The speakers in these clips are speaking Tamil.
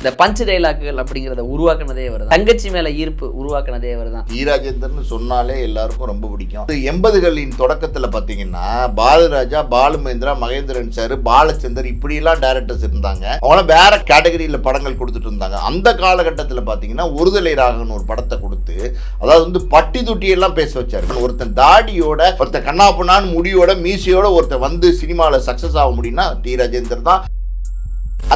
இந்த பஞ்ச் டைலாக்குகள் அப்படிங்கிறத உருவாக்குனதே அவர் தான். தங்கச்சி மேல ஈர்ப்பு உருவாக்குனதே அவர் தான். ஈராஜேந்திரன் சொன்னாலே எல்லாருக்கும் ரொம்ப பிடிக்கும். இது எண்பதுகளின் தொடக்கத்துல பாத்தீங்கன்னா பாலராஜா பாலுமேந்திரா மகேந்திரன் சார் பாலச்சந்தர் இப்படியெல்லாம் டேரக்டர்ஸ் இருந்தாங்க. அவங்களாம் வேற கேட்டகரியில படங்கள் கொடுத்துட்டு இருந்தாங்க. அந்த காலகட்டத்தில் பார்த்தீங்கன்னா ஒருதலை ராகன் ஒரு படத்தை கொடுத்து அதாவது வந்து பட்டி தொட்டி எல்லாம் பேச வச்சாரு. ஒருத்தன் தாடியோட ஒருத்தன் கண்ணாப்புண்ணான்னு முடியோட மீசையோட ஒருத்தன் வந்து சினிமாவில் சக்ஸஸ் ஆக முடியும்னா டி. ராஜேந்தர் தான்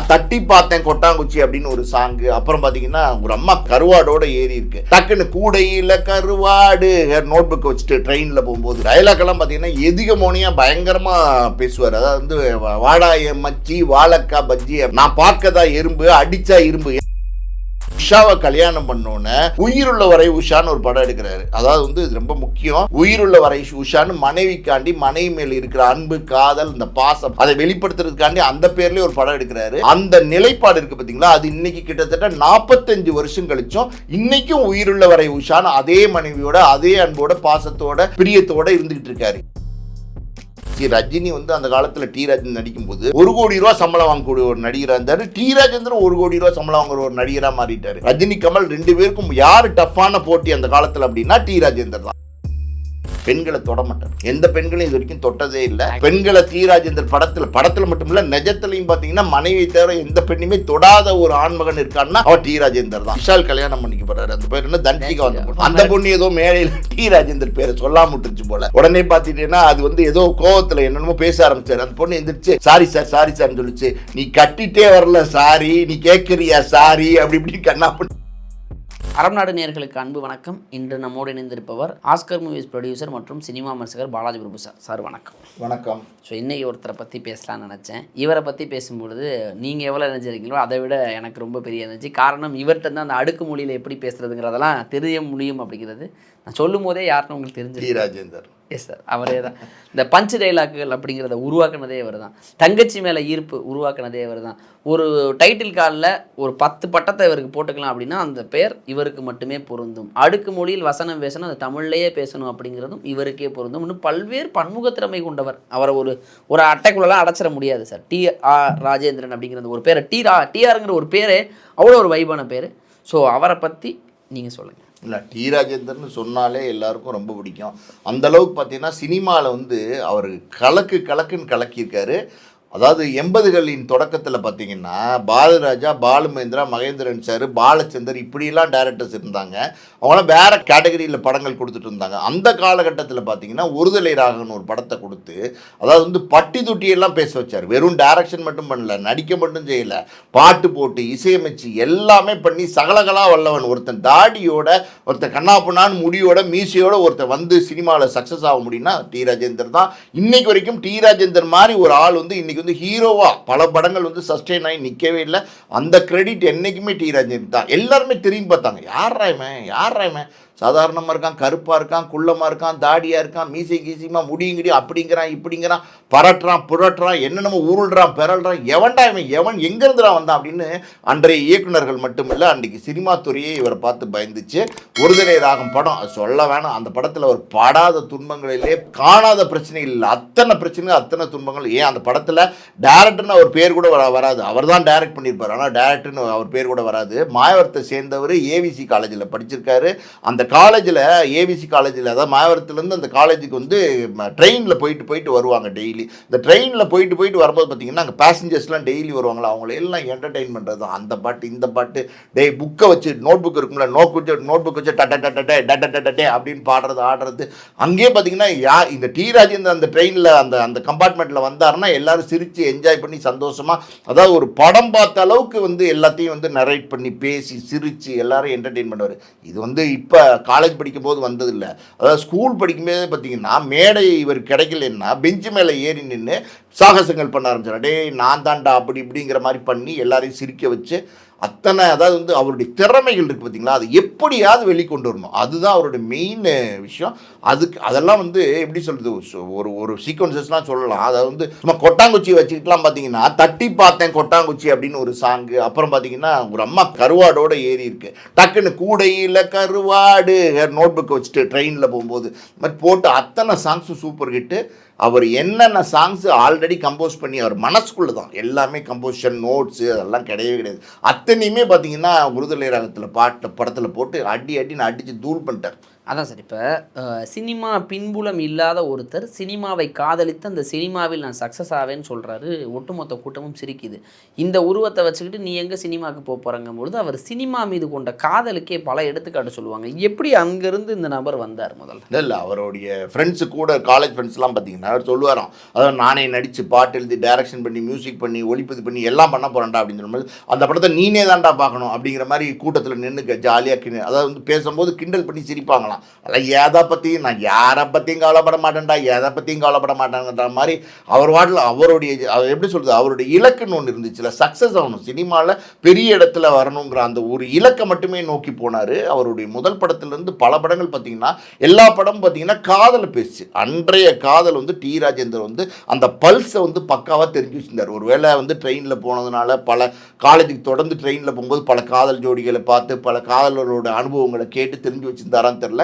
தட்டி பார்த்தேன் கொட்டாங்குச்சி அப்படின்னு ஒரு சாங்கு அப்புறம் பார்த்தீங்கன்னா ஒரு அம்மா கருவாடோட ஏறி இருக்கு. டக்குன்னு கூடையில கருவாடு. நோட் புக் வச்சுட்டு ட்ரெயினில் போகும்போது டைலாக் எல்லாம் பாத்தீங்கன்னா எதிக மோனியா பயங்கரமா பேசுவார். அதாவது வந்து வாடாய மச்சி வாழக்கா பஜ்ஜி நான் பார்க்கதா எறும்பு அடிச்சா இரும்பு உஷாவை கல்யாணம் பண்ணோன்னே உயிருள்ள வரை உஷான்னு ஒரு படம் எடுக்கிறாரு. அதாவது வந்து இது ரொம்ப முக்கியம். உயிருள்ள வரை உஷான்னு மனைவிக்காண்டி மனைவி மேல் இருக்கிற அன்பு காதல் இந்த பாசம் அதை வெளிப்படுத்துறதுக்காண்டி அந்த பேர்லயே ஒரு படம் எடுக்கிறாரு. அந்த நிலைப்பாடு இருக்கு பாத்தீங்களா? அது இன்னைக்கு கிட்டத்தட்ட நாற்பத்தஞ்சு வருஷம் கழிச்சும் இன்னைக்கும் உயிருள்ள வரை உஷான்னு அதே மனைவியோட அதே அன்போட பாசத்தோட பிரியத்தோட இருந்துகிட்டு இருக்காரு. சி ரஜினி வந்து அந்த காலத்துல டி ராஜன் நடிக்கும்போது ஒரு கோடி ரூபா சம்பளம் வாங்கக்கூடிய ஒரு நடிகரா இருந்தாரு. டி ராஜேந்திரன் ஒரு கோடி ரூபா சம்பளம் வாங்குற ஒரு நடிகரா மாறிட்டாரு. ரஜினி கமல் ரெண்டு பேருக்கும் யாரு டஃப்பான போட்டி அந்த காலத்துல அப்படின்னா டி ராஜேந்திரன் தான். பெண்களை தொட மாட்டார் எந்த பெண்களையும் இது வரைக்கும் தொட்டதே இல்லை. பெண்களை டி ராஜேந்தர் படத்துல படத்துல மட்டும் இல்ல நிஜத்திலையும் பாத்தீங்கன்னா மனைவி தவிர எந்த பெண்ணுமே தொடாத ஒரு ஆண்மகன் இருக்கான்னா அவன் டி. ராஜேந்தர் தான். விஷால் கல்யாணம் பண்ணிக்க போறாரு அந்த பேர் என்ன? தன்சிகா வந்த பொண்ணு. அந்த பொண்ணு ஏதோ மேடையில் டி. ராஜேந்தர் பேரை சொல்லாம விட்டுருச்சு போல. உடனே பாத்தீங்கன்னா அது வந்து ஏதோ கோவத்துல என்னென்னமோ பேச ஆரம்பிச்சாரு. அந்த பொண்ணு எந்திரிச்சு சாரி சார் சாரி சார்னு சொல்லிச்சு. நீ கட்டிட்டே வரல சாரி. நீ கேட்கறியா சாரி? அப்படி இப்படி கண்ணா பண்ணி அறம் நாடு நேயர்களுக்கு அன்பு வணக்கம். இன்று நம்மோடு இணைந்திருப்பவர் ஆஸ்கர் மூவிஸ் ப்ரொடியூசர் மற்றும் சினிமா விமர்சகர் பாலாஜி பிரபு சார். சார் வணக்கம். வணக்கம். ஸோ இன்னைக்கு ஒருத்தரை பற்றி பேசலாம்னு நினச்சேன். இவரை பற்றி பேசும்பொழுது நீங்கள் எவ்வளோ நினைச்சிருக்கீங்களோ அதை விட எனக்கு ரொம்ப பெரிய எனர்ஜி. காரணம் இவர்கிட்ட தான் அந்த அடுக்கு மொழியில் எப்படி பேசுறதுங்கிறதெல்லாம் தெரிய முடியும் அப்படிங்கிறது நான் சொல்லும் போதே யாருன்னு உங்களுக்கு தெரிஞ்சு ராஜேந்தர். எஸ் சார் அவரே தான் இந்த பஞ்ச் டைலாக்குகள் அப்படிங்கிறத உருவாக்குனதே அவர் தான் தங்கச்சி மேலே ஈர்ப்பு உருவாக்குனதே அவர் தான் ஒரு டைட்டில் காலில் ஒரு பத்து பட்டத்தை இவருக்கு போட்டுக்கலாம் அப்படின்னா அந்த பெயர் இவருக்கு மட்டுமே பொருந்தும். அடுக்கு மொழியில் வசனம் பேசணும் அது தமிழ்லேயே பேசணும் அப்படிங்கிறதும் இவருக்கே பொருந்தும். இன்னும் பல்வேறு பன்முகத்திறமை கொண்டவர். அவரை ஒரு ஒரு அட்டைக்குள்ளலாம் அடைச்சிட முடியாது சார் டி ஆர் ராஜேந்திரன் அப்படிங்கிறது ஒரு பேர். டி ரா டிஆருங்கிற ஒரு பேரே அவ்வளோ ஒரு வைபான பேர். ஸோ அவரை பற்றி நீங்கள் சொல்லுங்கள் இல்லை டி. ராஜேந்தர்னு சொன்னாலே எல்லாருக்கும் ரொம்ப பிடிக்கும். அந்த அளவுக்கு பார்த்தீங்கன்னா சினிமாவில் வந்து அவர் கலக்கு கலக்குன்னு கலக்கியிருக்காரு. அதாவது எண்பதுகளின் தொடக்கத்தில் பார்த்தீங்கன்னா பாலராஜா பாலுமேந்திரா மகேந்திரன் சார் பாலச்சந்தர் இப்படியெல்லாம் டேரக்டர்ஸ் இருந்தாங்க. அவங்களாம் வேறு கேட்டகரியில் படங்கள் கொடுத்துட்டு இருந்தாங்க. அந்த காலகட்டத்தில் பார்த்தீங்கன்னா ஒருதலை ராகன் ஒரு படத்தை கொடுத்து அதாவது வந்து பட்டி துட்டியெல்லாம் பேச வச்சார். வெறும் டைரக்ஷன் மட்டும் பண்ணல நடிக்க மட்டும் செய்யல. பாட்டு போட்டு இசையமைச்சு எல்லாமே பண்ணி சகலகலா வல்லவன் ஒருத்தன் தாடியோட ஒருத்தன் கண்ணாப்புண்ணான்னு முடியோட மீசையோட ஒருத்தன் வந்து சினிமாவில் சக்ஸஸ் ஆக முடியும்னா டி. ராஜேந்தர் தான். இன்னைக்கு வரைக்கும் டி. ராஜேந்தர் மாதிரி ஒரு ஆள் வந்து இன்னைக்கு வந்து ஹீரோவா பல படங்கள் வந்து சஸ்டெயின் ஆகி நிற்கவே இல்லை. அந்த கிரெடிட் என்னைக்குமே டி ராஜன் தான். எல்லாருமே திரும்பி பார்த்தாங்க. யார் ராயமே யார் ராயமே சாதாரணமாக இருக்கான் கருப்பாக இருக்கான் குள்ளமாக இருக்கான் தாடியாக இருக்கான் மீசை கீசியமா முடியுங்கிடி அப்படிங்கிறான் இப்படிங்கிறான் பரட்டுறான் புரட்டுறான் என்னென்னமோ உருள்றான் பெறல்றான் எவன்டா இவன் எவன் எங்கேருந்துடா வந்தான் அப்படின்னு அன்றைய இயக்குனர்கள் மட்டுமில்லை அன்றைக்கு சினிமா துறையே இவரை பார்த்து பயந்துச்சு. ஒருதலை ராகம் படம் சொல்ல வேணாம் அந்த படத்தில் அவர் படாத துன்பங்களிலே காணாத பிரச்சனைகள் இல்லை அத்தனை பிரச்சனைகள் அத்தனை துன்பங்கள். ஏன் அந்த படத்தில் டேரக்டர்னு அவர் பேர் கூட வராது. அவர் தான் டைரக்ட் பண்ணியிருப்பார். ஆனால் டேரக்டர்னு அவர் பேர் கூட வராது. மாயவரத்தை சேர்ந்தவர் ஏவிசி காலேஜில் படிச்சிருக்காரு. அந்த காலேஜில் ஏவிசி காலேஜில் அதாவது மாயவரத்துலேருந்து அந்த காலேஜுக்கு வந்து ட்ரெயினில் போயிட்டு போயிட்டு வருவாங்க டெய்லி. இந்த ட்ரெயினில் போயிட்டு போயிட்டு வரும்போது பார்த்தீங்கன்னா அங்கே பேசஞ்சர்ஸ்லாம் டெய்லி வருவாங்களா? அவங்கள எல்லாம் என்டர்டெயின் பண்ணுறது தான். அந்த பாட்டு இந்த பாட்டு டே புக்கை வச்சு நோட் புக் இருக்கும்ல நோட் வச்சு நோட் புக் வச்சு டட்ட டட்டே டட்ட டட்டே அப்படின்னு பாடுறது ஆடுறது. அங்கேயே பார்த்தீங்கன்னா யா இந்த டி ராஜேந்தர் அந்த ட்ரெயினில் அந்த அந்த கம்பார்ட்மெண்ட்டில் வந்தாருன்னா எல்லோரும் சிரித்து என்ஜாய் பண்ணி சந்தோஷமாக அதாவது ஒரு படம் பார்த்த அளவுக்கு வந்து எல்லாத்தையும் வந்து நரேட் பண்ணி பேசி சிரித்து எல்லாரும் என்டர்டெயின் பண்ணுவார். இது வந்து இப்போ காலேஜ் படிக்கும்போது வந்ததில்லை. அதாவது ஸ்கூல் படிக்கும்போது பார்த்தீங்கன்னா மேடை இவர் கிடைக்கலன்னா பெஞ்சு மேலே ஏறி நின்று சாகசங்கள் பண்ண ஆரம்பிச்சார். அடே நான் தான்டா அப்படி இப்படிங்கிற மாதிரி பண்ணி எல்லாரையும் சிரிக்க வச்சு அத்தனை அதாவது வந்து அவருடைய திறமைகள் இருக்குது பார்த்தீங்களா அது எப்படியாவது வெளிக்கொண்டு வரணும் அதுதான் அவருடைய மெயின் விஷயம். அதுக்கு அதெல்லாம் வந்து எப்படி சொல்கிறது ஒரு ஒரு சீக்வன்சஸ்லாம் சொல்லலாம். அதாவது வந்து சும்மா கொட்டாங்குச்சி வச்சுக்கிட்டுலாம் பார்த்தீங்கன்னா தட்டி பார்த்தேன் கொட்டாங்குச்சி அப்படின்னு ஒரு சாங்கு அப்புறம் பார்த்தீங்கன்னா ஒரு அம்மா கருவாடோட ஏறி இருக்கு. டக்குன்னு கூடையில் கருவாடு நோட் புக்கை வச்சுட்டு ட்ரெயினில் போகும்போது. இந்த மாதிரி போட்டு அத்தனை சாங்ஸும் சூப்பர் ஹிட்டு அவர் என்னென்ன சாங்ஸ் ஆல்ரெடி கம்போஸ் பண்ணி அவர் மனசுக்குள்ளே தான் எல்லாமே கம்போசிஷன் நோட்ஸு அதெல்லாம் கிடையவே கிடையாது. அத்தனையுமே பார்த்தீங்கன்னா விருதுலை ராகத்தில் பாட்டு படத்தில் போட்டு அடி அடி நான் அடித்து தூள் பண்ணிட்டேன் அதான் சார் இப்போ சினிமா பின்புலம் இல்லாத ஒருத்தர் சினிமாவை காதலித்து அந்த சினிமாவில் நான் சக்ஸஸ் ஆவேன்னு சொல்கிறாரு ஒட்டுமொத்த கூட்டமும் சிரிக்குது. இந்த உருவத்தை வச்சுக்கிட்டு நீ எங்கே சினிமாவுக்கு போக போகிறங்கும் பொழுது அவர் சினிமா மீது கொண்ட காதலுக்கே பல எடுத்துக்காட்டு சொல்லுவாங்க. எப்படி அங்கேருந்து இந்த நபர் வந்தார் முதல்ல? இல்லை இல்லை அவருடைய ஃப்ரெண்ட்ஸு கூட காலேஜ் ஃப்ரெண்ட்ஸ்லாம் பார்த்தீங்கன்னா அவர் சொல்லுவாராம் அதாவது நானே நடித்து பாட்டு எழுதி டைரக்ஷன் பண்ணி மியூசிக் பண்ணி ஒளிப்பது பண்ணி எல்லாம் பண்ண போகிறேன்டா அப்படின்னு சொல்லும்போது அந்த படத்தை நீனே தான்டா பார்க்கணும் அப்படிங்கிற மாதிரி கூட்டத்தில் நின்று ஜாலியாக கிண்டு அதாவது வந்து பேசும்போது கிண்டல் பண்ணி சிரிப்பாங்களாம். அதெல்லாம் எதை பற்றியும் நான் யாரை பற்றியும் கவலைப்பட மாட்டேன்டா எதை பற்றியும் கவலைப்பட மாட்டேங்கிற மாதிரி அவர் வாட்டில் அவருடைய அவர் எப்படி சொல்கிறது அவருடைய இலக்குன்னு ஒன்று இருந்துச்சுல சக்ஸஸ் ஆகணும். சினிமாவில் பெரிய இடத்துல வரணுங்கிற அந்த ஒரு இலக்கை மட்டுமே நோக்கி போனார். அவருடைய முதல் படத்துலேருந்து பல படங்கள் பார்த்தீங்கன்னா எல்லா படமும் பார்த்தீங்கன்னா காதலை பேசுச்சு அன்றைய காதல் வந்து டி ராஜேந்தர் வந்து அந்த பல்ஸை வந்து பக்காவாக தெரிஞ்சு வச்சிருந்தார். ஒருவேளை வந்து ட்ரெயினில் போனதுனால பல காலேஜுக்கு தொடர்ந்து ட்ரெயினில் போகும்போது பல காதல் ஜோடிகளை பார்த்து பல காதலரோட அனுபவங்களை கேட்டு தெரிஞ்சு வச்சிருந்தாரான்னு தெரில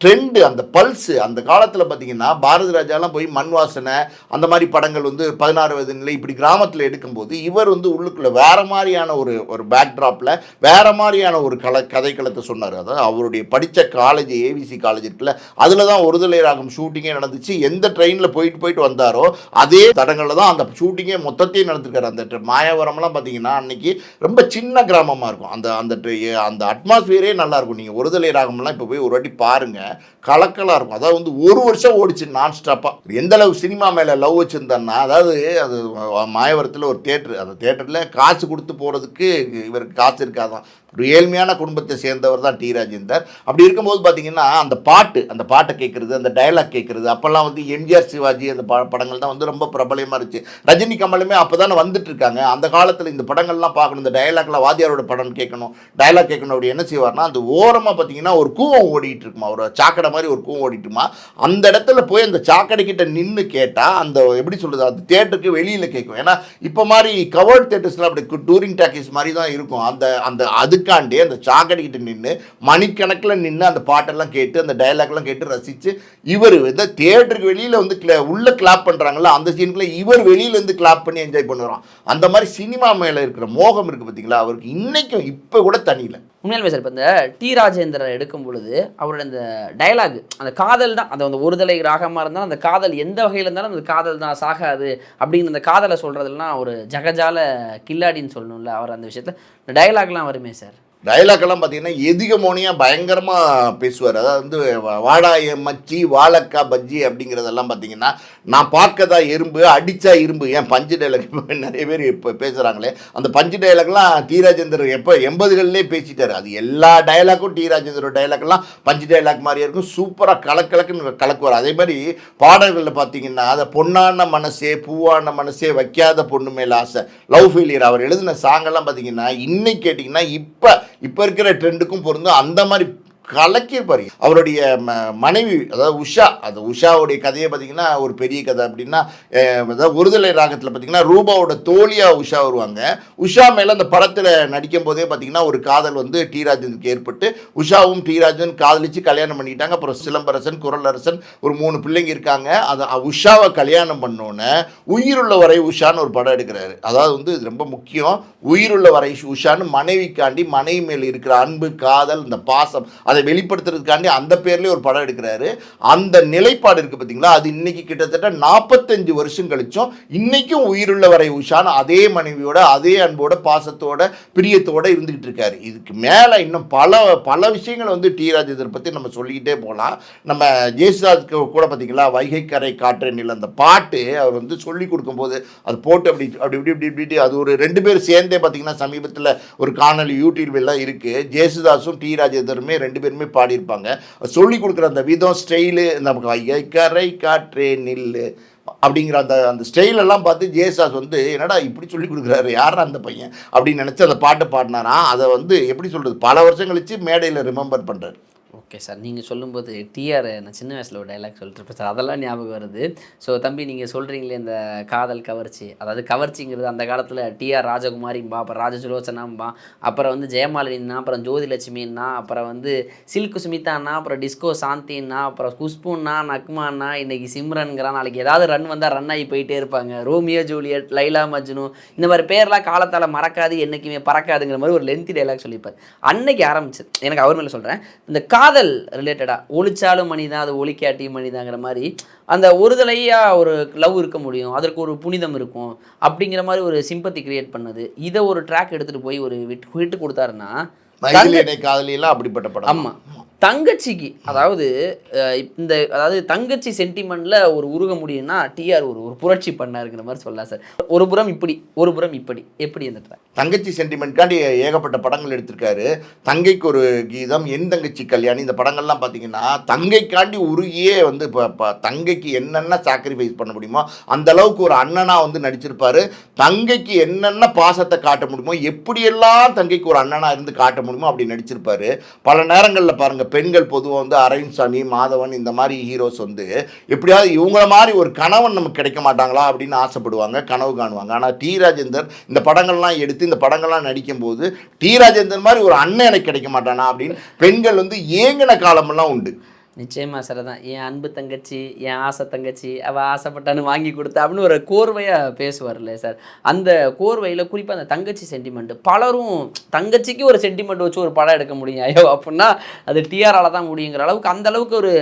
ட்ரெண்டு அந்த பல்ஸு அந்த காலத்தில் பார்த்தீங்கன்னா பாரதி ராஜாலாம் போய் மண் வாசனை அந்த மாதிரி படங்கள் வந்து பதினாறு வயது நிலை இப்படி கிராமத்தில் எடுக்கும்போது இவர் வந்து உள்ளுக்குள்ளே வேறு மாதிரியான ஒரு ஒரு பேக்ட்ராப்பில் வேறு மாதிரியான ஒரு கல கதைக்களத்தை சொன்னார். அதாவது அவருடைய படித்த காலேஜ் ஏவிசி காலேஜ் இருக்குல்ல அதில் தான் ஒருதலை ராகம் ஷூட்டிங்கே நடந்துச்சு. எந்த ட்ரெயினில் போயிட்டு போயிட்டு வந்தாரோ அதே தடங்களில் தான் அந்த ஷூட்டிங்கே மொத்தத்தையும் நடந்திருக்காரு. அந்த ட்ர- மாயாவரம்லாம் பார்த்தீங்கன்னா அன்றைக்கி ரொம்ப சின்ன கிராமமாக இருக்கும். அந்த அந்த அந்த அட்மாஸ்பியரே நல்லாயிருக்கும் நீங்கள் ஒருதலை ராகம்லாம் இப்போ போய் ஒரு வாட்டி பாருங்கள் கலக்கலாக இருக்கும். அதாவது வந்து ஒரு வருஷம் ஓடிச்சு நான் ஸ்டாப்பாக எந்த அளவு சினிமா மேலே லவ் வச்சுருந்தேன்னா அதாவது அது மாயவரத்தில் ஒரு தேட்டர் அந்த தேட்டரில் காசு கொடுத்து போகிறதுக்கு இவருக்கு காசு இருக்காதான். ஒரு ஏழ்மையான குடும்பத்தை சேர்ந்தவர் தான் டி ராஜேந்தர் அப்படி இருக்கும்போது பார்த்தீங்கன்னா அந்த பாட்டு அந்த பாட்டை கேட்குறது அந்த டயலாக் கேட்குறது அப்போல்லாம் வந்து எம்ஜிஆர் சிவாஜி அந்த ப படங்கள் தான் வந்து ரொம்ப பிரபலமாக இருந்துச்சு. ரஜினி கமலுமே அப்போ தானே வந்துட்டு இருக்காங்க. அந்த காலத்தில் இந்த படங்கள்லாம் பார்க்கணும் இந்த டயலாக்லாம் வாத்தியாரோட படம் கேட்கணும் டயலாக் கேட்கணும் அப்படி என்ன செய்வார்னா அந்த ஓரமாக பார்த்தீங்கன்னா ஒரு கூவம் ஓடிட்டு இருக்குமா? ஒரு சாக்கடை மாதிரி ஒரு கூவம் ஓடிட்டுமா அந்த இடத்துல போய் அந்த சாக்கடை கிட்ட நின்று கேட்டால் அந்த எப்படி சொல்கிறது அந்த தேட்டருக்கு வெளியில் கேட்கும். ஏன்னா இப்போ மாதிரி கவர்ட் தேட்டர்ஸ்லாம் அப்படி டூரிங் டாக்கீஸ் மாதிரி தான் இருக்கும். அந்த அந்த அது அதுக்காண்டே அந்த சாக்கடிக்கிட்டு நின்று மணிக்கணக்கில் நின்று அந்த பாட்டெல்லாம் கேட்டு அந்த டயலாக்லாம் கேட்டு ரசித்து இவர் இந்த தேட்டருக்கு வெளியில் வந்து கிளா உள்ளே கிளாப் பண்ணுறாங்கல்ல அந்த சீனுக்குள்ள இவர் வெளியிலேருந்து கிளாப் பண்ணி என்ஜாய் பண்ணுறான் அந்த மாதிரி சினிமா மேலே இருக்கிற மோகம் இருக்குது பார்த்தீங்களா அவருக்கு இன்றைக்கும் இப்போ கூட தனியில். உண்மையிலுமே சார் இப்போ இந்த டி ராஜேந்திரன் எடுக்கும் பொழுது அவரோட அந்த டயலாக் அந்த காதல் தான் அந்த அந்த ஒருதலை ராகமாக இருந்தாலும் அந்த காதல் எந்த வகையில் இருந்தாலும் அந்த காதல் தான் சாகாது அப்படிங்கிற அந்த காதலை சொல்கிறதுலாம் ஒரு ஜகஜால கில்லாடின்னு சொல்லணும்ல அவர் அந்த விஷயத்தில். இந்த டயலாக்லாம் வருமே சார் டைலாக்லாம் பார்த்தீங்கன்னா எதிகமோனியாக பயங்கரமாக பேசுவார். அதாவது வந்து வாடாய வாடா என் மச்சி வாழக்கா பஜ்ஜி அப்படிங்கிறதெல்லாம் பார்த்தீங்கன்னா நான் பார்க்கதா எறும்பு அடித்தா இரும்பு ஏன் பஞ்சு டைலாக் நிறைய பேர் இப்போ பேசுகிறாங்களே அந்த பஞ்சு டைலாக்லாம் டி ராஜேந்தர் எப்போ எண்பதுகள்லேயே பேசிட்டார். அது எல்லா டைலாக்கும் டி ராஜேந்தரோட டைலாக்லாம் பஞ்சு டைலாக் மாதிரியே இருக்கும். சூப்பராக கலக்கலக்குன்னு கலக்குவார். அதே மாதிரி பாடல்களில் பார்த்தீங்கன்னா அதை பொன்னான மனசே பூவான மனசே வைக்காத பொண்ணு மேலே ஆசை. லவ் ஃபெயிலியர் அவர் எழுதின சாங்கெல்லாம் பார்த்தீங்கன்னா இன்னைக்கு கேட்டிங்கன்னா இப்போ இப்போ இருக்கிற ட்ரெண்டுக்கும் பொருந்தும். அந்த மாதிரி கலக்கியிருப்பார் அவருடைய ம மனைவி அதாவது உஷா அது உஷாவுடைய கதையை பார்த்தீங்கன்னா ஒரு பெரிய கதை அப்படின்னா அதாவது ஒருதலை ராகத்தில் பார்த்தீங்கன்னா ரூபாவோட தோழியா உஷா வருவாங்க. உஷா மேலே அந்த படத்தில் நடிக்கும் போதே பார்த்தீங்கன்னா ஒரு காதல் வந்து டி ராஜனுக்கு ஏற்பட்டு உஷாவும் டி ராஜன் காதலிச்சு கல்யாணம் பண்ணிக்கிட்டாங்க. அப்புறம் சிலம்பரசன் குரலரசன் ஒரு மூணு பிள்ளைங்க இருக்காங்க. அதை உஷாவை கல்யாணம் பண்ணோன்னே உயிருள்ள வரை உஷான்னு ஒரு படம் எடுக்கிறாரு. அதாவது வந்து இது ரொம்ப முக்கியம். உயிருள்ள வரை உஷான்னு மனைவிக்காண்டி மனைவி மேல் இருக்கிற அன்பு காதல் இந்த பாசம் அதை வெளிப்படுத்துறதுக்காண்டி அந்த பேர்லேயே ஒரு படம் எடுக்கிறாரு. அந்த நிலைப்பாடு இருக்குது பார்த்தீங்களா அது இன்னைக்கு கிட்டத்தட்ட நாற்பத்தஞ்சு வருஷம் கழிச்சும் இன்னைக்கும் உயிருள்ள வரை உஷான்னு அதே மனைவியோட அதே அன்போட பாசத்தோட பிரியத்தோட இருந்துகிட்டு இருக்காரு. இதுக்கு மேலே இன்னும் பல பல விஷயங்களை வந்து டி ராஜேந்தர் பற்றி நம்ம சொல்லிக்கிட்டே போகலாம் நம்ம ஜெயசுதாஸ்க்கு கூட பார்த்தீங்களா வைகை கரை காற்றெண்ணில் அந்த பாட்டு அவர் வந்து சொல்லி கொடுக்கும்போது அது போட்டு அப்படி அப்படி இப்படி இப்படி இப்படி அது ஒரு ரெண்டு பேர் சேர்ந்தே பார்த்தீங்கன்னா சமீபத்தில் ஒரு காணொலி யூடியூப்லாம் இருக்குது ஜேசுதாஸும் டி ராஜேந்தருமே ரெண்டு பேரும் பாடியிருப்பாங்க. சொல்லி கொடுக்குற அந்த விதம் ஸ்டைலு நமக்கு வைகை கரை காற்றே நில்லு அப்படிங்கிற அந்த அந்த ஸ்டைலெல்லாம் பார்த்து ஜேசாஸ் வந்து என்னடா இப்படி சொல்லி கொடுக்குறாரு? யாரா அந்த பையன்? அப்படின்னு நினச்சி அந்த பாட்டை பாடினாராம். அதை வந்து எப்படி சொல்கிறது பல வருஷம் கழிச்சு மேடையில் ரிமெம்பர் பண்ணுறாரு ஓகே சார் நீங்கள் சொல்லும்போது டிஆர் நான் சின்ன வயசில் ஒரு டைலாக் சொல்லிட்டுருப்பேன் சார் அதெல்லாம் ஞாபகம் வருது. ஸோ தம்பி நீங்கள் சொல்கிறீங்களே இந்த காதல் கவர்ச்சி. அதாவது கவர்ச்சிங்கிறது அந்த காலத்தில் டிஆர் ராஜகுமாரிம்பா அப்புறம் ராஜசுலோச்சனாம்பா அப்புறம் வந்து ஜெயமாலினா அப்புறம் ஜோதிலட்சுமின்னா அப்புறம் வந்து சில்க் சுமிதாண்ணா அப்புறம் டிஸ்கோ சாந்தின்னா அப்புறம் குஷ்புண்ணா நக்மான்னா இன்றைக்கி சிம்ரன்கிறான் நாளைக்கு ஏதாவது ரன் வந்தால் ரன் ஆகி போயிட்டே இருப்பாங்க. ரோமியோ ஜூலியட் லைலா மஜ்னு இந்த மாதிரி பேர்லாம் காலத்தால் மறக்காது என்றைக்குமே பறக்காதுங்கிற மாதிரி ஒரு லென்த்தி டைலாக் சொல்லியிருப்பார் அன்னைக்கு ஆரம்பிச்சு எனக்கு அவர் மேலே சொல்கிறேன் இந்த கா காதல் ரிலேட்டடாக ஒழிச்சாலும் மணிதான் அது ஒழிக்காட்டியும் மணிதாங்கிற மாதிரி அந்த ஒருதலையாக ஒரு லவ் இருக்க முடியும். அதற்கு ஒரு புனிதம் இருக்கும். அப்படிங்கிற மாதிரி ஒரு சிம்பத்தி கிரியேட் பண்ணது. இதை ஒரு ட்ராக் எடுத்துகிட்டு போய் ஒரு விட் விட்டு கொடுத்தாருன்னா காதலியெல்லாம் அப்படிப்பட்ட படம் ஆமாம் தங்கச்சிக்கு அதாவது இந்த அதாவது தங்கச்சி சென்டிமெண்ட்ல ஒரு உருக முடியும்னா டிஆர் ஒரு ஒரு புரட்சி பண்ணாருங்கிற மாதிரி சொல்லலாம் சார் ஒரு புறம் இப்படி ஒரு புறம் இப்படி எப்படி அந்த தங்கச்சி சென்டிமெண்ட்காண்டி ஏகப்பட்ட படங்கள் எடுத்திருக்காரு. தங்கைக்கு ஒரு கீதம் என் தங்கச்சி கல்யாணி இந்த படங்கள்லாம் பார்த்தீங்கன்னா தங்கைக்காண்டி உருகியே வந்து இப்போ தங்கைக்கு என்னென்ன சாக்ரிஃபைஸ் பண்ண முடியுமோ அந்த அளவுக்கு ஒரு அண்ணனாக வந்து நடிச்சிருப்பாரு. தங்கைக்கு என்னென்ன பாசத்தை காட்ட முடியுமோ எப்படியெல்லாம் தங்கைக்கு ஒரு அண்ணனாக இருந்து காட்ட முடியுமோ அப்படி நடிச்சிருப்பாரு. பல நேரங்களில் பாருங்க பெண்கள் பொதுவாக வந்து அரவிந்த் மாதவன் இந்த மாதிரி ஹீரோஸ் வந்து எப்படியாவது இவங்கள மாதிரி ஒரு கணவன் நமக்கு கிடைக்க மாட்டாங்களா அப்படின்னு ஆசைப்படுவாங்க கனவு காணுவாங்க. ஆனால் டி. ராஜேந்தர் இந்த படங்கள்லாம் எடுத்து இந்த படங்கள்லாம் நடிக்கும்போது டி. ராஜேந்தர் மாதிரி ஒரு அண்ணன் எனக்கு கிடைக்க மாட்டானா அப்படின்னு பெண்கள் வந்து ஏங்கின காலமெல்லாம் உண்டு. நிச்சயமாக சார் தான் என் அன்பு தங்கச்சி என் ஆசை தங்கச்சி அவள் ஆசைப்பட்டான்னு வாங்கி கொடுத்தா அப்படின்னு ஒரு கோர்வையாக பேசுவார்ல சார். அந்த கோர்வையில் குறிப்பாக அந்த தங்கச்சி சென்டிமெண்ட் பலரும் தங்கச்சிக்கு ஒரு சென்டிமெண்ட் வச்சு ஒரு படம் எடுக்க முடியும். ஐயோ அப்படின்னா அது டிஆரால் தான் முடியுங்கிற அளவுக்கு அந்த அளவுக்கு ஒரு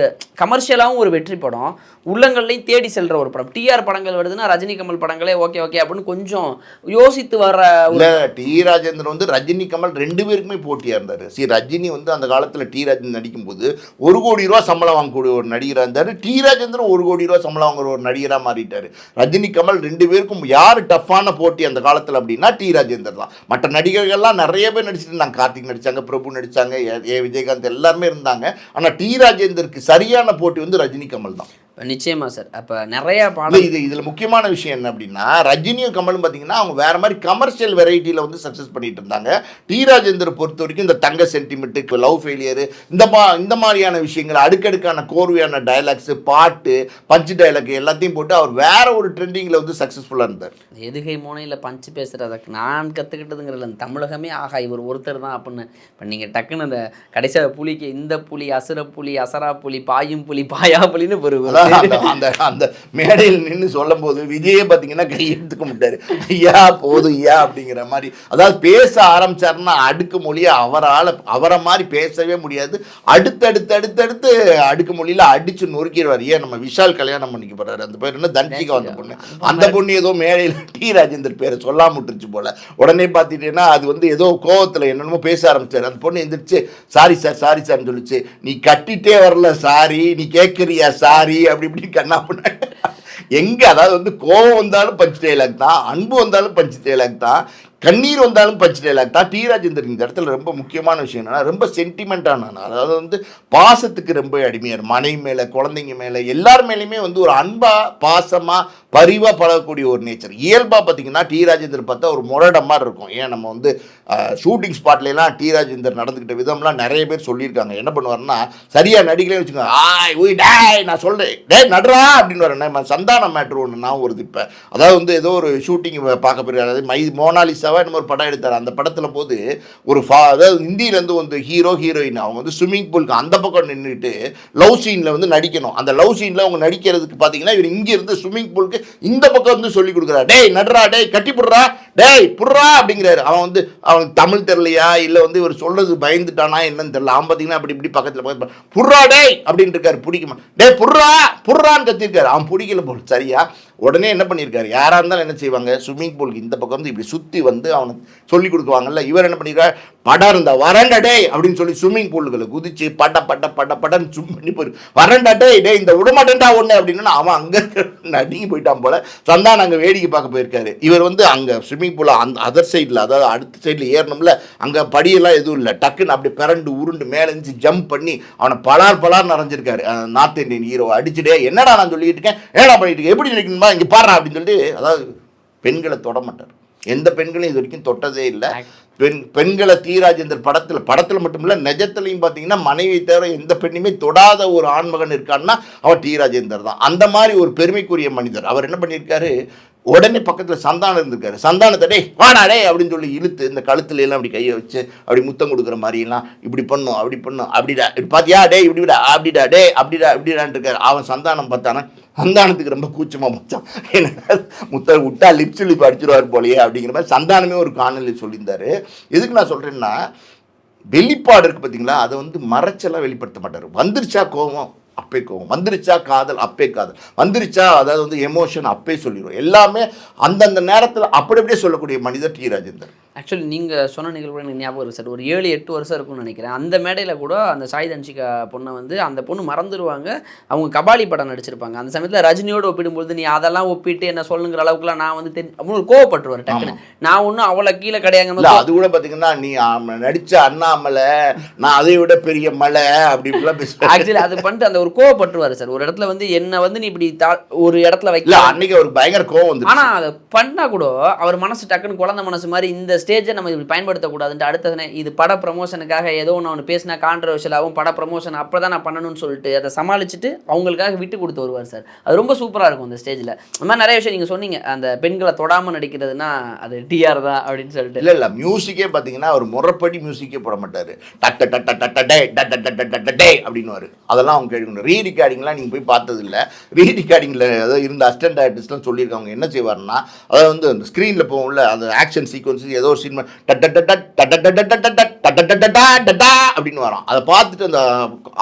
கமர்ஷியலாகவும் ஒரு வெற்றி படம். உள்ளங்கள்லையும் தேடி செல்கிற ஒரு படம். டிஆர் படங்கள் வருதுன்னா ரஜினி கமல் படங்களே ஓகே ஓகே அப்படின்னு கொஞ்சம் யோசித்து வர்ற ஒரு டி ராஜேந்திரன் வந்து ரஜினி கமல் ரெண்டு பேருக்குமே போட்டியாக இருந்தார். சரி ரஜினி வந்து அந்த காலத்தில் டி ராஜேந்திரன் நடிக்கும்போது ஒரு கோடி ரூபா சம்பளம் வாங்கக்கூடிய ஒரு நடிகரா இருந்தாரு. டி. ராஜேந்திரன் ஒரு கோடி ரூபா சம்பளம் வாங்குற ஒரு நடிகரா மாறிட்டாரு. ரஜினி கமல் ரெண்டு பேருக்கும் யார் டஃப்பான போட்டி அந்த காலத்துல அப்படின்னா டி. ராஜேந்தர் தான். மற்ற நடிகர்கள்லாம் நிறைய பேர் நடிச்சிட்டு இருந்தாங்க. கார்த்திக் நடிச்சாங்க பிரபு நடிச்சாங்க ஏ- ஏ. விஜயகாந்த் எல்லாருமே இருந்தாங்க. ஆனா டி. ராஜேந்தருக்கு சரியான போட்டி வந்து ரஜினி கமல் தான். நிச்சயமா சார். அப்போ நிறைய பாடல் இது இதில் முக்கியமான விஷயம் என்ன அப்படின்னா ரஜினியும் கமலும் பார்த்தீங்கன்னா அவங்க வேற மாதிரி கமர்ஷியல் வெரைட்டியில் வந்து சக்ஸஸ் பண்ணிட்டு இருந்தாங்க. டி ராஜேந்தர் பொறுத்த வரைக்கும் இந்த தங்க சென்டிமெண்ட்டு லவ் ஃபெயிலியர் இந்த மா இந்த மாதிரியான விஷயங்கள் அடுக்கடுக்கான கோர்வையான டைலாக்ஸு பாட்டு பஞ்சு டைலாக் எல்லாத்தையும் போட்டு அவர் வேற ஒரு ட்ரெண்டிங்கில் வந்து சக்ஸஸ்ஃபுல்லாக இருந்தார். எதுகை மோனையில் பஞ்சு பேசுகிறத நான் கற்றுக்கிட்டதுங்கிறதுல தமிழகமே ஆகா இவர் ஒருத்தர் தான் அப்படின்னு. இப்போ நீங்கள் டக்குன்னு அந்த கடைசியாக புலிக்கு இந்த புலி அசுர புலி அசரா புலி பாயும் புலி பாயா புலின்னு ஒரு அந்த அந்த மேடையில் நின்று சொல்லும் போது விஜயே பார்த்தீங்கன்னா கையெடுத்துக்க மாட்டாரு. ஐயா போதும் ஐயா அப்படிங்கிற மாதிரி. அதாவது பேச ஆரம்பிச்சாருன்னா அடுக்கு மொழியை அவரால் அவரை மாதிரி பேசவே முடியாது. அடுத்தடுத்து அடுத்தடுத்து அடுக்கு மொழியில் அடிச்சு நொறுக்கிடுவார். ஏன் நம்ம விஷால் கல்யாணம் பண்ணிக்க போறாரு. அந்த பேர் என்ன? தன்ஷிகா அந்த பொண்ணு. அந்த பொண்ணு ஏதோ மேடையில் டி ராஜேந்தர் பேரை சொல்லாம விட்டுருச்சு போல. உடனே பார்த்துட்டேன்னா அது வந்து ஏதோ கோவத்தில் என்னென்னமோ பேச ஆரம்பிச்சார். அந்த பொண்ணு எந்திரிச்சு சாரி சார் சாரி சார்னு சொல்லிச்சு. நீ கட்டிட்டே வரல சாரி. நீ கேட்குறியா சாரி? அப்படி இப்படி கண்ணா பண்ண எங்க அதாவது வந்து கோவம் வந்தாலும் பஞ்சு டைலாக் தான் அன்பு வந்தாலும் பஞ்சு டைலாக் தான். கண்ணீர் வந்தாலும் பஞ்ச் டைலாக் தான் டி ராஜேந்தர் இந்த இடத்துல ரொம்ப முக்கியமான விஷயம் என்னன்னா ரொம்ப சென்டிமெண்ட்டான அதாவது வந்து பாசத்துக்கு ரொம்ப அடிமையார். மனைவி மேலே குழந்தைங்க மேலே எல்லார் மேலேயுமே வந்து ஒரு அன்பா பாசமா பரிவா பழகக்கூடிய ஒரு நேச்சர் இயல்பா பார்த்தீங்கன்னா டி ராஜேந்தர் பார்த்தா ஒரு முரட மாதிரி இருக்கும். ஏன்? நம்ம வந்து ஷூட்டிங் ஸ்பாட்லாம் டி ராஜேந்தர் நடந்துக்கிட்ட விதம்லாம் நிறைய பேர் சொல்லியிருக்காங்க. என்ன பண்ணுவாருன்னா சரியா நடிக்கலன்னு வச்சுக்கோங்க. ஆய் ஓய் டேய் நான் சொல்றேன். டேய் நடுறா! அப்படின்னு வரேன் நம்ம சந்தான மேட்ரு ஒன்று நான் வருது இப்போ. அதாவது வந்து ஏதோ ஒரு ஷூட்டிங் பார்க்க போயிருக்காரு மை மோனாலிஸ் மோனாலிசாவா என்ன ஒரு படம் எடுத்தார். அந்த படத்தில் போது ஒரு ஃபா அதாவது ஹிந்தியிலேருந்து வந்து ஹீரோ ஹீரோயின் அவங்க வந்து ஸ்விம்மிங் பூலுக்கு அந்த பக்கம் நின்றுட்டு லவ் சீனில் வந்து நடிக்கணும். அந்த லவ் சீனில் அவங்க நடிக்கிறதுக்கு பார்த்தீங்கன்னா இவர் இங்கே இருந்து ஸ்விம்மிங் பூலுக்கு இந்த பக்கம் வந்து சொல்லி கொடுக்குறா டேய் நடுறா டேய் கட்டி புடுறா. டேய் புடுறா அப்படிங்கிறாரு. அவன் வந்து அவனுக்கு தமிழ் தெரியலையா? இல்லை வந்து இவர் சொல்றது பயந்துட்டானா? என்னன்னு தெரியல. அவன் பார்த்தீங்கன்னா அப்படி இப்படி பக்கத்தில் பக்கத்தில் புடுறா டேய் அப்படின்னு இருக்காரு. பிடிக்குமா? டேய் புடுறா புடுறான்னு கத்திருக்காரு. அவன் பிடிக்கல போல். சரியா? உடனே என்ன பண்ணியிருக்காரு யாராக இருந்தாலும் என்ன செய்வாங்க? ஸ்விம்மிங் பூலுக்கு இந்த பக்கம் வந்து இப்படி சுற்றி வந்து வந்து அவனுக்கு சொல்லி கொடுக்குவாங்கல்ல இவர் என்ன பண்ணிக்கிறார்? படம் இருந்தா அப்படின்னு சொல்லி ஸ்விம்மிங் பூலுக்குள்ள குதிச்சு பட பட பட படன்னு சும் பண்ணி போயிரு. வறண்டடே டே டேய் இந்த விடமாட்டேன்டா ஒன்று அப்படின்னு அவன் அங்கே நடுங்கி போயிட்டான் போல. சந்தான் அங்கே வேடிக்கை பார்க்க போயிருக்காரு. இவர் வந்து அங்கே ஸ்விம்மிங் பூலில் அந்த அதர் சைடில் அதாவது அடுத்த சைடில் ஏறணும்ல அங்கே படியெல்லாம் எதுவும் இல்லை. டக்குன்னு அப்படி பிறண்டு உருண்டு மேலே ஜம்ப் பண்ணி அவனை பலார் பலார் நிறைஞ்சிருக்காரு நார்த் இந்தியன் ஹீரோ அடிச்சுட்டே என்னடா நான் சொல்லிட்டு இருக்கேன்? ஏடா பண்ணிட்டு இருக்கேன்? எப்படி நினைக்கணுமா? இங்கே பாடுறா அப்படின்னு சொல்லிட்டு அதாவது பெண்களை தொட மாட்டார். எந்த பெண்களையும் இது வரைக்கும் தொட்டதே இல்லை. பெண் பெண்களை டி ராஜேந்தர் படத்தில் படத்தில் மட்டும் இல்லை நிஜத்துலையும் பார்த்தீங்கன்னா மனைவி தவிர எந்த பெண்ணுமே தொடாத ஒரு ஆண்மகன் இருக்கான்னா அவர் டி ராஜேந்தர் தான். அந்த மாதிரி ஒரு பெருமைக்குரிய மனிதர். அவர் என்ன பண்ணியிருக்காரு? உடனே பக்கத்தில் சந்தானம் இருந்திருக்காரு. சந்தானத்தை டேய் வாடா டேய் அப்படின்னு சொல்லி இழுத்து இந்த கழுத்துல எல்லாம் அப்படி கையை வச்சு அப்படி முத்தம் கொடுக்குற மாதிரிலாம் இப்படி பண்ணும் அப்படி பண்ணும் அப்படிடா இப்படி பாத்தியா? டேய் இப்படி விடா அப்படிடா டேய் அப்படிடா இப்படிடான்னு இருக்காரு. அவன் சந்தானம் பார்த்தானா சந்தானத்துக்கு ரொம்ப கூச்சமாக மச்சான். என்ன முத்த விட்டா லிப்ஸ் லிப் அடிச்சிருவார் போலயே அப்படிங்கிற மாதிரி சந்தானமே ஒரு காணொலி சொல்லியிருந்தாரு. எதுக்கு நான் சொல்கிறேன்னா வெளிப்பாடு இருக்குது பார்த்தீங்களா அதை வந்து மறைச்செல்லாம் வெளிப்படுத்த மாட்டார். வந்துருச்சா கோவம் அப்பே கோவம் வந்துருச்சா காதல் அப்பே காதல். வந்துருச்சா அதாவது வந்து எமோஷன் அப்பே சொல்லிடுவோம் எல்லாமே அந்தந்த நேரத்தில் அப்படி அப்படியே சொல்லக்கூடிய மனிதர் டி. ராஜேந்தர் ஆக்சுவலி நீங்கள் சொன்ன நிகழ்வு எனக்கு ஞாபகம் இருக்கு சார். ஒரு ஏழு எட்டு வருஷம் இருக்கும்னு நினைக்கிறேன். அந்த மேடையில் கூட அந்த சாய் தன்ஷிகா பொண்ணை வந்து அந்த பொண்ணு மறந்துடுவாங்க அவங்க கபாலி படம் நடிச்சிருப்பாங்க. அந்த சமயத்தில் ரஜினியோடு ஒப்பிடும்போது நீ அதெல்லாம் ஒப்பிட்டு என்ன சொல்லுங்கிற அளவுக்குலாம் நான் வந்து தெரி அப்படின்னு ஒரு கோவப்பட்டுருவார் டக்குன்னு. நான் ஒன்றும் அவ்வளோ கீழே கிடையாங்க அது கூட பாத்தீங்கன்னா நீ நடிச்ச அண்ணாமலை நான் அதை விட பெரிய மலை அப்படி இப்படிலாம் பேசுவேன் ஆக்சுவலி அது பண்ணிட்டு அந்த ஒரு கோவப்பட்டுருவாரு சார். ஒரு இடத்துல வந்து என்ன வந்து நீ இப்படி தா ஒரு இடத்துல இல்ல வைக்க அன்னைக்கு அவருக்கு பயங்கர கோவம் வந்து ஆனா அதை பண்ணா கூட அவர் மனசு டக்குன்னு குழந்தை மனசு மாதிரி இந்த ஸ்டேஜை நம்ம இப்படி பயன்படுத்தக்கூடாதுன்ட்டு அடுத்ததுனே இது பட ப்ரமோஷனுக்காக ஏதோ ஒன்று அவனு பேசினா கான்ட்ரவர்ஷியலாகவும் பட ப்ரமோஷன் அப்போ தான் நான் பண்ணணும்னு சொல்லிட்டு அதை சமாளிச்சுட்டு அவங்களுக்காக விட்டு கொடுத்து வருவார் சார். அது ரொம்ப சூப்பராக இருக்கும் அந்த ஸ்டேஜில் அந்த மாதிரி நிறைய விஷயம் நீங்கள் சொன்னீங்க. அந்த பெண்களை தொடாமல் நடிக்கிறதுனா அது டிஆர் தான் அப்படின்னு சொல்லிட்டு. இல்லை இல்லை. மியூசிக்கே பார்த்தீங்கன்னா அவர் முறைப்படி மியூசிக்கே போட மாட்டார். டட்ட டட்ட டட்ட டே டட்ட டட்ட டட்ட டே அப்படின்னு அதெல்லாம் அவங்க கேட்கணும் ரீ ரெக்கார்டிங்லாம் நீங்கள் போய் பார்த்தது இல்ல ரீ ரெக்கார்டிங்ல ஏதோ இருந்த அசிஸ்டன்ட் ஆர்டிஸ்ட்லாம் சொல்லியிருக்காங்க. என்ன செய்வாருன்னா அதாவது வந்து அந்த ஸ்க்ரீனில் போகும்ல அந்த ஆக்ஷன் சீக்வன்ஸ் ஏதோ ஒரு சினிமா அப்படின்னு வரும் அதை பார்த்துட்டு அந்த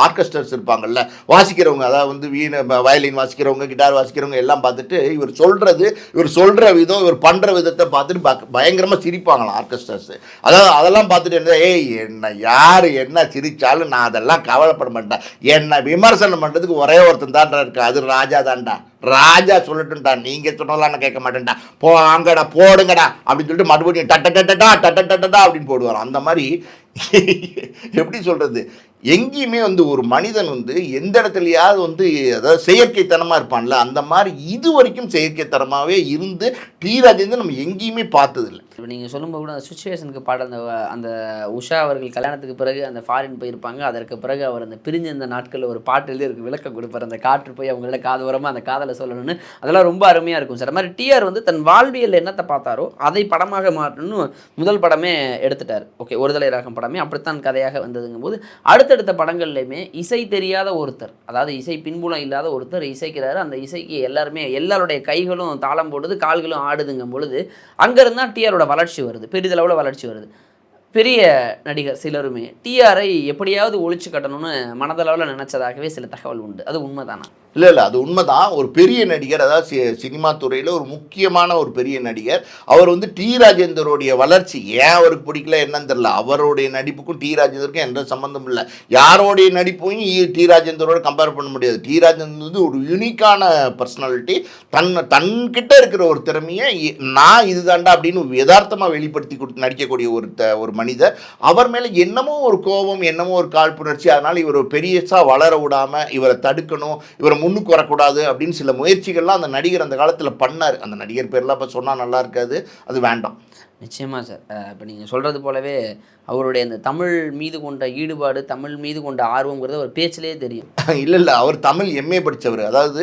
ஆர்கெஸ்ட்ரஸ் இருப்பாங்கல்ல வாசிக்கிறவங்க அதாவது வந்து வீணை வயலின் வாசிக்கிறவங்க கிட்டார் வாசிக்கிறவங்க எல்லாம் பார்த்துட்டு இவர் சொல்றது இவர் சொல்ற விதம் இவர் பண்ற விதத்தை பார்த்துட்டு பக்க- பயங்கரமா சிரிப்பாங்களாம் ஆர்கெஸ்ட்ராஸ் அதாவது அதெல்லாம் பார்த்துட்டு என்ன ஏய் என்ன யார் என்ன சிரிச்சாலும் நான் அதெல்லாம் கவலைப்பட மாட்டேன் என்ன விமர்சனம் பண்றதுக்கு ஒரே ஒருத்தன் தான்டா இருக்கு அது ராஜா தான்டா ராஜா சொல்லட்டும்டா நீங்க சொன்னதெல்லாம் நான் கேட்க மாட்டேன்டா. போ அங்கடா போடுங்கடா அப்படின்னு சொல்லிட்டு மறுபடியும் டட்ட டட்டடா டட்ட டட்டடா அப்படின்னு போடுவார் அந்த மாதிரி எப்படி சொல்றது? எங்கேயுமே வந்து ஒரு மனிதன் வந்து எந்த இடத்துலையாவது வந்து அதாவது செயற்கைத்தனமாக இருப்பான்ல அந்த மாதிரி இது வரைக்கும் செயற்கைத்தனமாகவே இருந்து டி ராஜேந்தர் நம்ம எங்கேயுமே பார்த்ததில்ல. இப்போ நீங்கள் சொல்லும்போது கூட அந்த சுச்சுவேஷனுக்கு பாட அந்த அந்த உஷா அவர்கள் கல்யாணத்துக்கு பிறகு அந்த ஃபாரின் போயிருப்பாங்க. அதற்கு பிறகு அவர் அந்த பிரிஞ்ச அந்த நாட்களில் ஒரு பாட்டு எழுதி விளக்கம் கொடுப்பார். அந்த காற்று போய் அவங்கள காது ஓரமா அந்த காதலை சொல்லணும்னு. அதெல்லாம் ரொம்ப அருமையாக இருக்கும் சார். அது மாதிரி டிஆர் வந்து தன் வாழ்வியல் என்னத்தை பார்த்தாரோ அதை படமாக மாற்றணும்னு முதல் படமே எடுத்துட்டார். ஓகே ஒருதலை ராகம் படமே. அப்படித்தான் கதையாக வந்ததுங்கும் போது அடுத்தடுத்த படங்கள்லையுமே இசை தெரியாத ஒருத்தர் அதாவது இசை பின்புலம் இல்லாத ஒருத்தர் இசைக்கிறாரு. அந்த இசைக்கு எல்லாருமே எல்லாருடைய கைகளும் தாளம் போடுது கால்களும் ஆடுதுங்கும் பொழுது அங்கேருந்து தான் டிஆரோட வளர்ச்சி வருது பெரிதளவில் வளர்ச்சி வருது. பெரிய நடிகர் சிலருமே டிஆரை எப்படியாவது ஒழிச்சு கட்டணும்னு மனதளவில் நினைச்சதாகவே சில தகவல் உண்டு. அது உண்மைதானா? இல்லை இல்லை அது உண்மைதான். ஒரு பெரிய நடிகர் அதாவது சி- சினிமா துறையில் ஒரு முக்கியமான ஒரு பெரிய நடிகர் அவர் வந்து டி ராஜேந்தருடைய வளர்ச்சி ஏன் அவருக்கு பிடிக்கல என்னன்னு தெரியல. அவருடைய நடிப்புக்கும் டி ராஜேந்தருக்கும் எந்த சம்மந்தம் இல்லை. யாரோடைய நடிப்பையும் ஈ- டி ராஜேந்தரோட கம்பேர் பண்ண முடியாது. டி ராஜேந்தர் வந்து ஒரு யூனிக்கான பர்சனாலிட்டி தன் தன்கிட்ட இருக்கிற ஒரு திறமையை நான் இதுதான்டா அப்படின்னு யதார்த்தமாக வெளிப்படுத்தி கொடுத்து நடிக்கக்கூடிய ஒரு த ஒரு மனிதர். அவர் மேலே என்னமோ ஒரு கோபம் என்னமோ ஒரு காழ்ப்புணர்ச்சி. அதனால் இவர் பெரியசா வளர விடாமல் இவரை தடுக்கணும் இவரை முன்னுக்கு வரக்கூடாது அப்படின்னு சில முயற்சிகள்லாம் அந்த நடிகர் அந்த காலத்தில் பண்ணார். அந்த நடிகர் பேர்லாம் இப்போ சொன்னால் நல்லா இருக்காது. அது வேண்டாம். நிச்சயமா சார். இப்போ நீங்கள் சொல்கிறது போலவே அவருடைய அந்த தமிழ் மீது கொண்ட ஈடுபாடு தமிழ் மீது கொண்ட ஆர்வங்கிறது ஒரு பேச்சிலே தெரியும். இல்லை இல்லை. அவர் தமிழ் எம்ஏ படித்தவர் அதாவது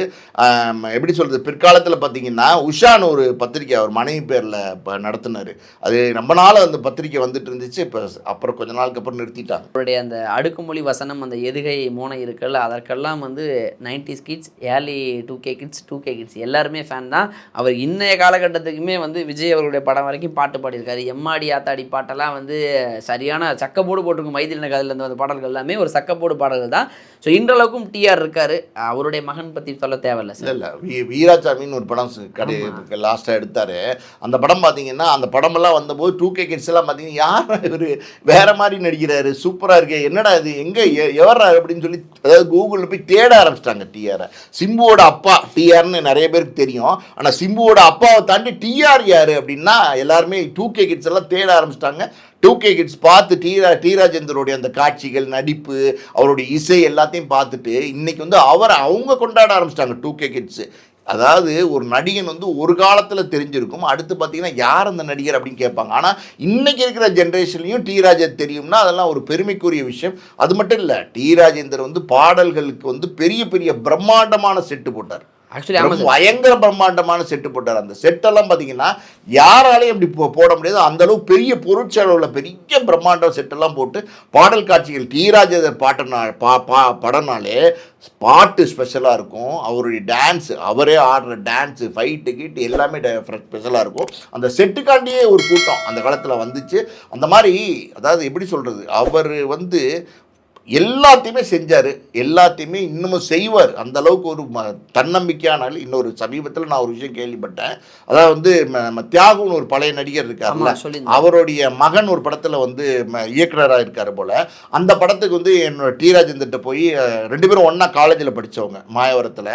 எப்படி சொல்கிறது பிற்காலத்தில் பார்த்தீங்கன்னா உஷான்னு ஒரு பத்திரிக்கை அவர் மனைவி பேரில் இப்போ நடத்தினார். அது ரொம்ப நாள் அந்த பத்திரிக்கை வந்துட்டு இருந்துச்சு. இப்போ அப்புறம் கொஞ்ச நாளுக்கு அப்புறம் நிறுத்திட்டாங்க. அவருடைய அந்த அடுக்குமொழி வசனம் அந்த எதுகை மோனை இருக்குல்ல அதற்கெல்லாம் வந்து nineties kids early two K kids two K kids எல்லாருமே ஃபேன் தான். அவர் இன்னைய காலகட்டத்துக்குமே வந்து விஜய் அவர்களுடைய படம் வரைக்கும் பாட்டு பாடியிருக்காரு. எம்மாடி ஆத்தாடி பாட்டெல்லாம் வந்து சரியான சக்கப்போடு போட்டிருக்கும். மைதிலின காதலில் வந்த பாடல்கள் எல்லாமே ஒரு சக்கப்போடு பாடல்கள் தான். ஸோ இன்றளவுக்கும் டிஆர் இருக்காரு. அவருடைய மகன் பற்றி சொல்ல தேவையில்ல சார் இல்லை வீராசாமின்னு ஒரு படம் கடை லாஸ்ட்டாக எடுத்தார். அந்த படம் பார்த்தீங்கன்னா அந்த படமெல்லாம் வந்தபோது டூ கே கிட்ஸ் எல்லாம் பார்த்தீங்கன்னா யார் இவர்? வேற மாதிரி நடிக்கிறாரு. சூப்பராக இருக்கு. என்னடா இது? எங்கே எவரா அப்படின்னு சொல்லி அதாவது கூகுளில் போய் தேட ஆரம்பிச்சிட்டாங்க டிஆரை சிம்புவோட அப்பா டிஆர்னு நிறைய பேருக்கு தெரியும். ஆனால் சிம்புவோட அப்பாவை தாண்டி டிஆர் யார் அப்படின்னா எல்லாருமே டூ கே கிட்ஸ் எல்லாம் தேட ஆரம்பிச்சிட்டாங்க. டூ கே கிட்ஸ் பார்த்து டி ரா டி ராஜேந்தருடைய அந்த காட்சிகள் நடிப்பு அவருடைய இசை எல்லாத்தையும் பார்த்துட்டு இன்னைக்கு வந்து அவரை அவங்க கொண்டாட ஆரம்பிச்சிட்டாங்க டூ கே கிட்ஸு அதாவது ஒரு நடிகன் வந்து ஒரு காலத்தில் தெரிஞ்சிருக்கும். அடுத்து பார்த்தீங்கன்னா யார் அந்த நடிகர் அப்படின்னு கேட்பாங்க. ஆனால் இன்னைக்கு இருக்கிற ஜென்ரேஷன்லையும் டி ராஜேந்தர் தெரியும்னா அதெல்லாம் ஒரு பெருமைக்குரிய விஷயம். அது மட்டும் இல்லை டி ராஜேந்தர் வந்து பாடல்களுக்கு வந்து பெரிய பெரிய பிரம்மாண்டமான செட்டு போட்டார். ஆக்சுவலி பயங்கர பிரம்மாண்டமான செட்டு போட்டார். அந்த செட்டெல்லாம் பார்த்தீங்கன்னா யாராலையும் அப்படி போட முடியாது. அந்த அளவு பெரிய பொருட்செலவில் பெரிய பிரம்மாண்ட செட்டெல்லாம் போட்டு பாடல் காட்சிகள் டி ராஜேந்தர் பாட்டுனா பா பா படம்னாலே பாட்டு ஸ்பெஷலாக இருக்கும். அவருடைய டான்ஸ் அவரே ஆடுற டான்ஸு ஃபைட்டு கீட்டு எல்லாமே ஸ்பெஷலாக இருக்கும். அந்த செட்டுக்காண்டியே ஒரு கூட்டம் அந்த காலத்தில் வந்துச்சு. அந்த மாதிரி அதாவது எப்படி சொல்கிறது அவர் வந்து எல்லாத்தையுமே செஞ்சார். எல்லாத்தையுமே இன்னமும் செய்வார். அந்த அளவுக்கு ஒரு ம தன்னம்பிக்கையான ஆள். இன்னொரு சமீபத்தில் நான் ஒரு விஷயம் கேள்விப்பட்டேன். அதாவது வந்து நம்ம தியாகுன்னு ஒரு பழைய நடிகர் இருக்காருல்ல. அவருடைய மகன் ஒரு படத்தில் வந்து இயக்குனராக இருக்காரு போல. அந்த படத்துக்கு வந்து என்னோட டி ராஜேந்தர்கிட்ட போய் ரெண்டு பேரும் ஒன்றா காலேஜில் படித்தவங்க மாயவரத்தில்.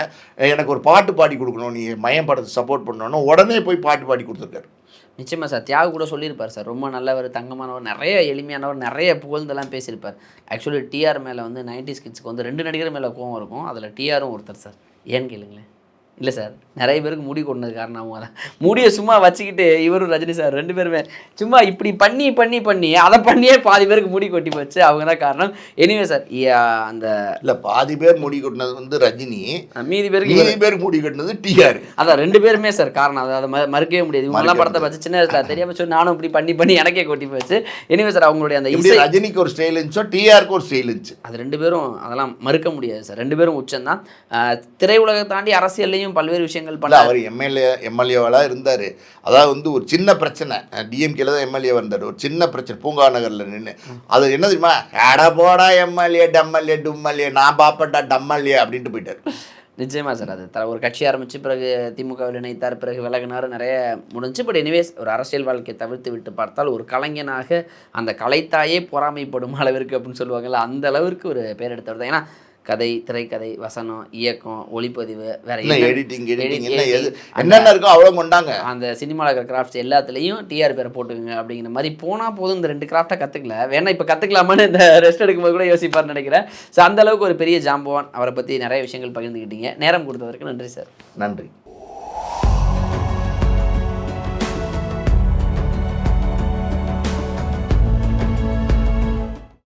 எனக்கு ஒரு பாட்டு பாடி கொடுக்கணும். நீ மயம் படத்தை சப்போர்ட் பண்ணணும் உடனே போய் பாட்டு பாடி கொடுத்துருக்காரு. நிச்சயமாக சார். தியாகு கூட சொல்லியிருப்பார் சார். ரொம்ப நல்லவர் தங்கமானவர் நிறைய எளிமையானவர் நிறைய புகழ்ந்தெல்லாம் பேசியிருப்பார். ஆக்சுவலி டிஆர் மேலே வந்து 90s கிட்ஸ்க்கு வந்து ரெண்டு நடிகர் மேலே கோவம் இருக்கும். அதில் டிஆரும் ஒருத்தர் சார். ஏன்னு கேளுங்களேன். இல்லை சார் நிறைய பேருக்கு முடி கொண்டது காரணம் அவங்க தான். முடியை சும்மா வச்சுக்கிட்டு இவரும் ரஜினி சார் ரெண்டு பேருமே சும்மா இப்படி பண்ணி பண்ணி பண்ணி அதை பண்ணியே பாதி பேருக்கு முடி கொட்டி போச்சு. அவங்க தான் காரணம். எனிவே சார் அந்த இல்லை பாதி பேர் முடி கொட்டினது வந்து ரஜினி. மீதி பேருக்கு மீதி பேர் முடி கட்டினது டிஆர் அதான் ரெண்டு பேருமே சார் காரணம். அதை அதை மறுக்கவே முடியாது. இவங்கெல்லாம் படத்தை பார்த்து சின்ன வயசுல தெரியாம சொல்லி நானும் இப்படி பண்ணி பண்ணி எனக்கே கொட்டி போச்சு. எனிவே சார் அவங்களுடைய அந்த இசை ரஜினிக்கு ஒரு ஸ்டைல் இருந்துச்சோ டிஆருக்கு ஒரு ஸ்டைல் இருந்துச்சு. அது ரெண்டு பேரும் அதெல்லாம் மறுக்க முடியாது சார். ரெண்டு பேரும் உச்சம்தான். ஆஹ் திரையுலகை தாண்டி அரசியல்லையும் பல்வேறு விஷயங்கள் இல்ல பண்ண அவர் எம்எல்ஏ எம்எல்ஏவெல்லாம் இருந்தார். அதாவது வந்து ஒரு சின்ன பிரச்சனை. டிஎம்கேல தான் எம்எல்ஏ வந்தார். ஒரு சின்ன பிரச்சனை பூங்கா நகரில் நின்று அது என்ன தெரியுமா? அட போடா எம்எல்ஏ டம்எல்ஏ டும்எல்ஏ நான் பாப்பட்டா டம்எல்ஏ அப்படின்ட்டு போயிட்டார். நிச்சயமா சார் அது த- ஒரு கட்சி ஆரம்பிச்சு பிறகு திமுகவில் இணைத்தார் பிறகு விலகினார் நிறைய முடிஞ்சு. பட் எனிவேஸ் ஒரு அரசியல் வாழ்க்கையை தவிர்த்து விட்டு பார்த்தால் ஒரு கலைஞனாக அந்த கலைத்தாயே பொறாமைப்படும் அளவிற்கு அப்படின்னு சொல்லுவாங்கல்ல அந்த அளவிற்கு ஒரு பேர் எடுத்தவர் தான். ஏன்னா கதை திரைக்கதை வசனம் இயக்கம் ஒளிப்பதிவு வேற எடிட்டிங் என்னென்ன இருக்கோ அவ்வளோ கொண்டாங்க. அந்த சினிமாவில் இருக்கிற கிராஃப்ட்ஸ் எல்லாத்துலேயும் டிஆர் பேரை போட்டுக்குங்க அப்படிங்கிற மாதிரி போனால் போதும் இந்த ரெண்டு கிராஃப்டை கற்றுக்கல வேணா இப்போ கற்றுக்கலாமான்னு இந்த ரெஸ்ட் எடுக்கும்போது கூட யோசிப்பார்னு நினைக்கிறேன். ஸோ அந்த அளவுக்கு ஒரு பெரிய ஜாம்பவான். அவரை பற்றி நிறைய விஷயங்கள் பகிர்ந்துக்கிட்டீங்க நேரம் கொடுத்ததற்கு நன்றி சார் நன்றி.